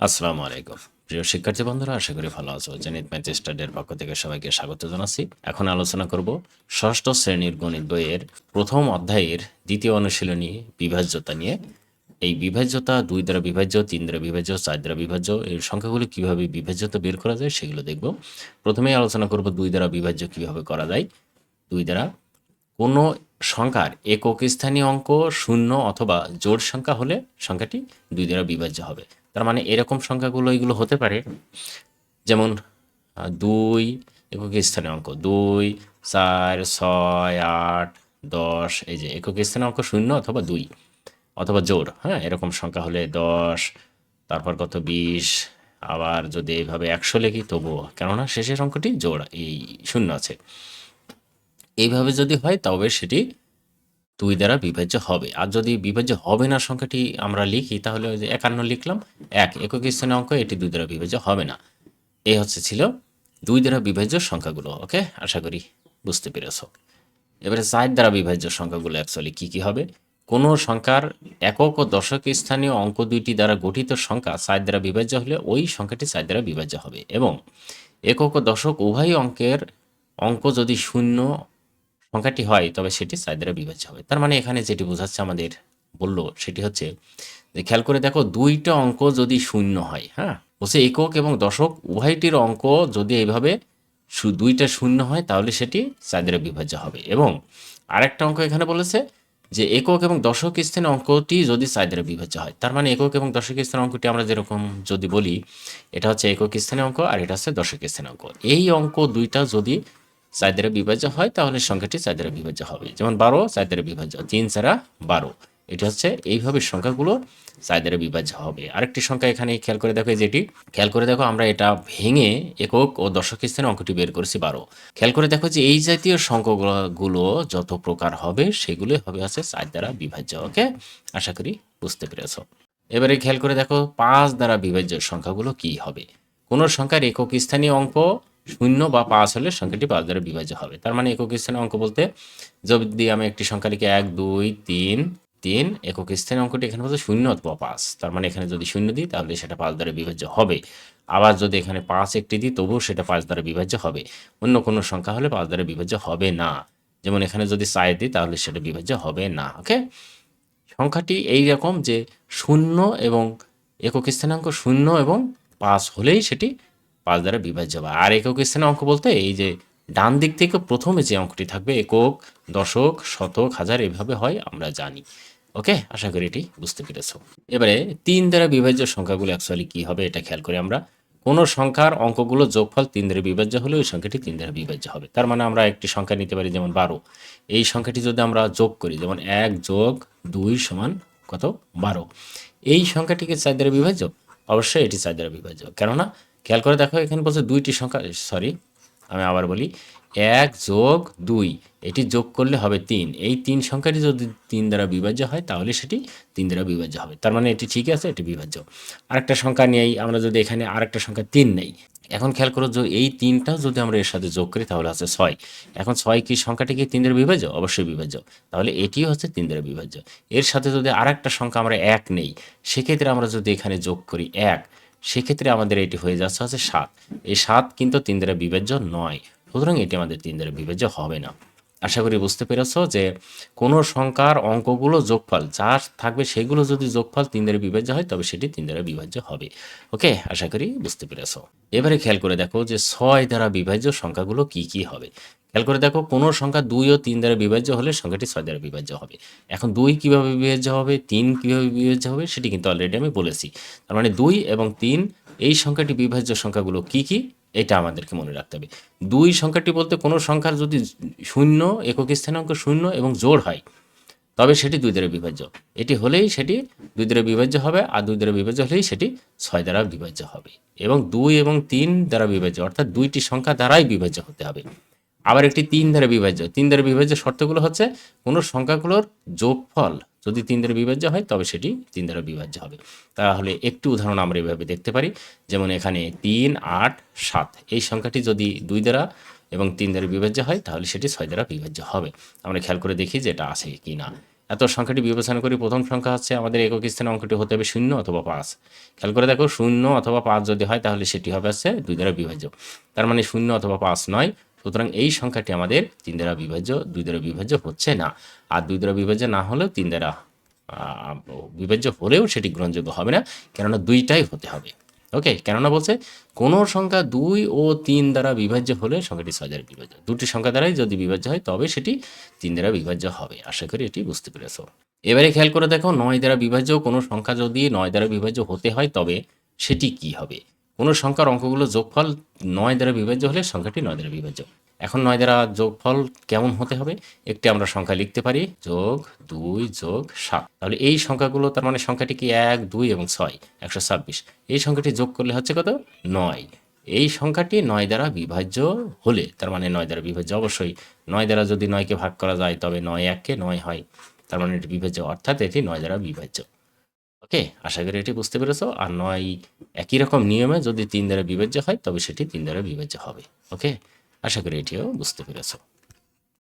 আসসালামু আলাইকুম। প্রিয় শিক্ষার্থী বন্ধুরা, আশা করি ভালো আছো। জেনিত ম্যাথ স্টাডির পক্ষ থেকে সবাইকে স্বাগত জানাচ্ছি। এখন আলোচনা করব ষষ্ঠ শ্রেণির গণিত বইয়ের প্রথম অধ্যায়ের দ্বিতীয় অনুশীলনী বিভাজ্যতা নিয়ে। এই বিভাজ্যতা দুই দ্বারা বিভাজ্য, তিন দ্বারা বিভাজ্য, চার দ্বারা বিভাজ্য এই সংখ্যাগুলি কীভাবে বিভাজ্যতা বের করা যায় সেগুলো দেখব। প্রথমেই আলোচনা করব দুই দ্বারা বিভাজ্য কীভাবে করা যায়। দুই দ্বারা কোনো সংখ্যার একক স্থানীয় অঙ্ক শূন্য অথবা জোড় সংখ্যা হলে সংখ্যাটি দুই দ্বারা বিভাজ্য হবে। তার মানে এরকম সংখ্যাগুলো এগুলো হতে পারে, যেমন দুই একক স্থানীয় অঙ্ক, দুই, চার, ছয়, আট, দশ, এই যে একক স্থানীয় অঙ্ক শূন্য অথবা দুই, অথবা জোর হ্যাঁ এরকম সংখ্যা হলে দশ, তারপর কত বিশ, আবার যদি এইভাবে একশো লেখি তবুও, কেননা শেষের অঙ্কটি জোড় এই শূন্য আছে। এইভাবে যদি হয়, তবে সেটি দুই দ্বারা বিভাজ্য হবে। আর যদি বিভাজ্য হবে না সংখ্যাটি আমরা লিখি, তাহলে ওই যে একান্ন লিখলাম, এক একক স্থানীয় অঙ্ক, এটি দুই দ্বারা বিভাজ্য হবে না। এই হচ্ছে ছিল দুই দ্বারা বিভাজ্য সংখ্যাগুলো, ওকে? আশা করি বুঝতে পেরেছ। এবারে চার দ্বারা বিভাজ্য সংখ্যাগুলো অ্যাকচুয়ালি কী কী হবে? কোনো সংখ্যার একক ও দশক স্থানীয় অঙ্ক দুইটি দ্বারা গঠিত সংখ্যা চার দ্বারা বিভাজ্য হলে ওই সংখ্যাটি চার দ্বারা বিভাজ্য হবে। এবং একক ও দশক উভয় অঙ্কের অঙ্ক যদি শূন্য সংখ্যাটি হয়, তবে সেটি চার দ্বারা বিভাজ্য হবে। তার মানে এখানে যেটি বোঝাচ্ছে আমাদের বলল, সেটি হচ্ছে যে, খেয়াল করে দেখো, দুইটা অঙ্ক যদি শূন্য হয় হ্যাঁ? বলছে একক এবং দশক, উভয়টির অঙ্ক যদি এইভাবে দুইটা শূন্য হয়, তাহলে সেটি চার দ্বারা বিভাজ্য হবে। এবং আরেকটা অঙ্ক এখানে বলেছে যে, একক এবং দশক স্থানীয় অঙ্কটি যদি চার দ্বারা বিভাজ্য হয়, তার মানে একক এবং দশক স্থানীয় অঙ্কটি আমরা যেরকম যদি বলি, এটা হচ্ছে একক স্থানীয় অঙ্ক আর এটা হচ্ছে দশক স্থানীয় অঙ্ক। এই অঙ্ক দুইটা যদি চার বিভাজ্য হয়, তাহলে সংখ্যাটি চার বিভাজ্য হবে। যেমন বারো চার বিভাজ্য। তিন ছাড়া বারো। এটা হচ্ছে এইভাবে সংখ্যাগুলো চার বিভাজ্য হবে। আরেকটি সংখ্যা এখানে খেয়াল করে দেখো যেটি। খেয়াল করে দেখো, আমরা এটা ভেঙে একক ও দশক স্থানে অঙ্কটি বের করেছি বারো। খেয়াল করে দেখো যে এই জাতীয় সংখ্যাগুলো যত প্রকার হবে, সেগুলো হবে হচ্ছে চার দ্বারা বিভাজ্য, ওকে? আশা করি বুঝতে পেরেছ। এবারে খেয়াল করে দেখো, পাঁচ দ্বারা বিভাজ্য সংখ্যাগুলো কি হবে? কোনো সংখ্যার একক স্থানীয় অঙ্ক শূন্য বা পাঁচ হলে সংখ্যাটি পাঁচ দ্বারা বিভাজ্য হবে। তার মানে একক স্থানীয় অঙ্ক বলতে যদি আমি একটি সংখ্যা লিখি এক, দুই, তিন তিন একক স্থানীয় অঙ্কটি এখানে বলতে শূন্য অথবা পাঁচ। তার মানে এখানে যদি শূন্য দিই তাহলে সেটা পাঁচ দ্বারা বিভাজ্য হবে। আবার যদি এখানে পাঁচ একটি দিই তবুও সেটা পাঁচ দ্বারা বিভাজ্য হবে। অন্য কোনো সংখ্যা হলে পাঁচ দ্বারা বিভাজ্য হবে না। যেমন এখানে যদি চায় দিই তাহলে সেটা বিভাজ্য হবে না, ওকে? সংখ্যাটি এই রকম যে শূন্য এবং একক স্থানাঙ্ক শূন্য এবং পাঁচ হলেই সেটি পাঁচ দ্বারা বিভাজ্য হবে আর একক স্থানে অঙ্ক বলতে এই যে ডান দিক থেকে প্রথমে যে অঙ্কটি থাকবে, একক, দশক, শতক, হাজার, এভাবে হয় আমরা জানি। ওকে? আশা করি এটি বুঝতে পেরেছ। এবারে তিন দ্বারা বিভাজ্য সংখ্যাগুলো অ্যাকচুয়ালি কী হবে এটা খেয়াল করি আমরা। কোনো সংখ্যার অঙ্কগুলো যোগফল তিন দ্বারা বিভাজ্য হলে ওই সংখ্যাটি তিন দ্বারা বিভাজ্য হবে। তার মানে আমরা একটি সংখ্যা নিতে পারি যেমন বারো। এই সংখ্যাটি যদি আমরা যোগ করি, যেমন এক যোগ দুই সমান কত? বারো। এই সংখ্যাটিকে চার দ্বারা বিভাজ্য? অবশ্যই এটি চার দ্বারা বিভাজ্য। কেননা খেয়াল করে দেখো, এখানে বলছে দুইটি সংখ্যা সরি আমি আবার বলি, এক যোগ দুই, এটি যোগ করলে হবে তিন। এই তিন সংখ্যাটি যদি তিন দ্বারা বিভাজ্য হয়, তাহলে সেটি তিন দ্বারা বিভাজ্য হবে। তার মানে এটি ঠিক আছে, এটি বিভাজ্য। আরেকটা সংখ্যা নিয়েই আমরা যদি এখানে আরেকটা সংখ্যা তিন নেই। এখন খেয়াল করো যে এই তিনটাও যদি আমরা এর সাথে যোগ করি, তাহলে হচ্ছে ছয়। এখন ছয় কি সংখ্যাটি কি তিন দ্বারা বিভাজ্য? অবশ্যই বিভাজ্য। তাহলে এটিও হচ্ছে তিন দ্বারা বিভাজ্য। এর সাথে যদি আরেকটা সংখ্যা আমরা এক নেই, সেক্ষেত্রে আমরা যদি এখানে যোগ করি এক সেক্ষেত্রে আমাদের এটি হয়ে যাচ্ছে হচ্ছে সাত। এই সাত কিন্তু তিন দ্বারা বিভাজ্য নয়। সুতরাং এটি আমাদের তিন দ্বারা বিভাজ্য হবে না। আশা করি বুঝতে পেরেছ যে কোনো সংখ্যার অঙ্কগুলো যোগফল যা থাকবে সেগুলো যদি যোগফল তিন দ্বারা বিভাজ্য হয়, তবে সেটি তিন দ্বারা বিভাজ্য হবে। ওকে? আশা করি বুঝতে পেরেছ। এবারে খেয়াল করে দেখো যে ছয় দ্বারা বিভাজ্য সংখ্যাগুলো কি কি হবে। খেয়াল করে দেখো, কোনো সংখ্যা দুই ও তিন দ্বারা বিভাজ্য হলে সংখ্যাটি ছয় দ্বারা বিভাজ্য হবে। এখন দুই কীভাবে বিভাজ্য হবে, তিন কীভাবে বিভাজ্য হবে, সেটি কিন্তু অলরেডি আমি বলেছি। তার মানে দুই এবং তিন, এই সংখ্যাটি বিভাজ্য সংখ্যাগুলো কি কি, এটা আমাদেরকে মনে রাখতে হবে। দুই সংখ্যাটি বলতে কোনো সংখ্যার যদি শূন্য, একক স্থানাঙ্ক শূন্য এবং জোড় হয়, তবে সেটি দুই দ্বারা বিভাজ্য। এটি হলেই সেটি দুই দ্বারা বিভাজ্য হবে আর দুই দ্বারা বিভাজ্য হলেই সেটি ছয় দ্বারা বিভাজ্য হবে। এবং দুই এবং তিন দ্বারা বিভাজ্য, অর্থাৎ দুইটি সংখ্যা দ্বারাই বিভাজ্য হতে হবে। আবার একটি তিন দ্বারা বিভাজ্য। তিন দ্বারা বিভাজ্য শর্তগুলো হচ্ছে কোনো সংখ্যাগুলোর যোগফল যদি তিন দ্বারা বিভাজ্য হয়, তবে সেটি তিন দ্বারা বিভাজ্য হবে। তাহলে একটু উদাহরণ আমরা এভাবে দেখতে পারি, যেমন এখানে তিন, আট, সাত। এই সংখ্যাটি যদি দুই দ্বারা এবং তিন দ্বারা বিভাজ্য হয়, তাহলে সেটি ছয় দ্বারা বিভাজ্য হবে। আমরা খেয়াল করে দেখি যে এটা আছে কি না। এত সংখ্যাটি বিবেচনা করি প্রথম সংখ্যা হচ্ছে আমাদের একক স্থানে অঙ্কটি হতে হবে শূন্য অথবা পাঁচ। খেয়াল করে দেখো, শূন্য অথবা পাঁচ যদি হয়, তাহলে সেটি হবে হচ্ছে দুই দ্বারা বিভাজ্য। তার মানে শূন্য অথবা পাঁচ নয় সুতরাং এই সংখ্যাটি আমাদের তিন দ্বারা বিভাজ্য, দুই দ্বারা বিভাজ্য হচ্ছে না। আর দুই দ্বারা বিভাজ্য না হলেও তিন দ্বারা বিভাজ্য হলেও সেটি গ্রহণযোগ্য হবে না, কেননা দুইটাই হতে হবে। ওকে কেননা বলছে, কোনো সংখ্যা দুই ও তিন দ্বারা বিভাজ্য হলে সংখ্যাটি ছয় দ্বারা বিভাজ্য। দুটি সংখ্যা দ্বারাই যদি বিভাজ্য হয়, তবে সেটি তিন দ্বারা বিভাজ্য হবে। আশা করি এটি বুঝতে পেরেছ। এবারে খেয়াল করে দেখো, নয় দ্বারা বিভাজ্য, কোনো সংখ্যা যদি নয় দ্বারা বিভাজ্য হতে হয়, তবে সেটি কি হবে? কোনো সংখ্যার অঙ্কগুলো যোগফল নয় দ্বারা বিভাজ্য হলে সংখ্যাটি নয় দ্বারা বিভাজ্য। এখন নয় দ্বারা যোগফল কেমন হতে হবে? একটি আমরা সংখ্যা লিখতে পারি, যোগ দুই যোগ সাত। তাহলে এই সংখ্যাগুলো, তার মানে সংখ্যাটি কি এক, দুই এবং ছয়, একশো ছাব্বিশ। এই সংখ্যাটি যোগ করলে হচ্ছে কত? নয়। এই সংখ্যাটি নয় দ্বারা বিভাজ্য হলে, তার মানে নয় দ্বারা বিভাজ্য অবশ্যই, নয় দ্বারা যদি নয়কে ভাগ করা যায়, তবে নয় এককে নয় হয়, তার মানে এটি বিভাজ্য। অর্থাৎ এটি নয় দ্বারা বিভাজ্য। ওকে, আশা করি এটি বুঝতে পেরেছ। আর নয়, একই রকম নিয়মে যদি তিন দ্বারা বিবেচ্য হয়, তবে সেটি তিন দ্বারা বিবেচ্য হবে। ওকে, আশা করি এটিও বুঝতে পেরেছ।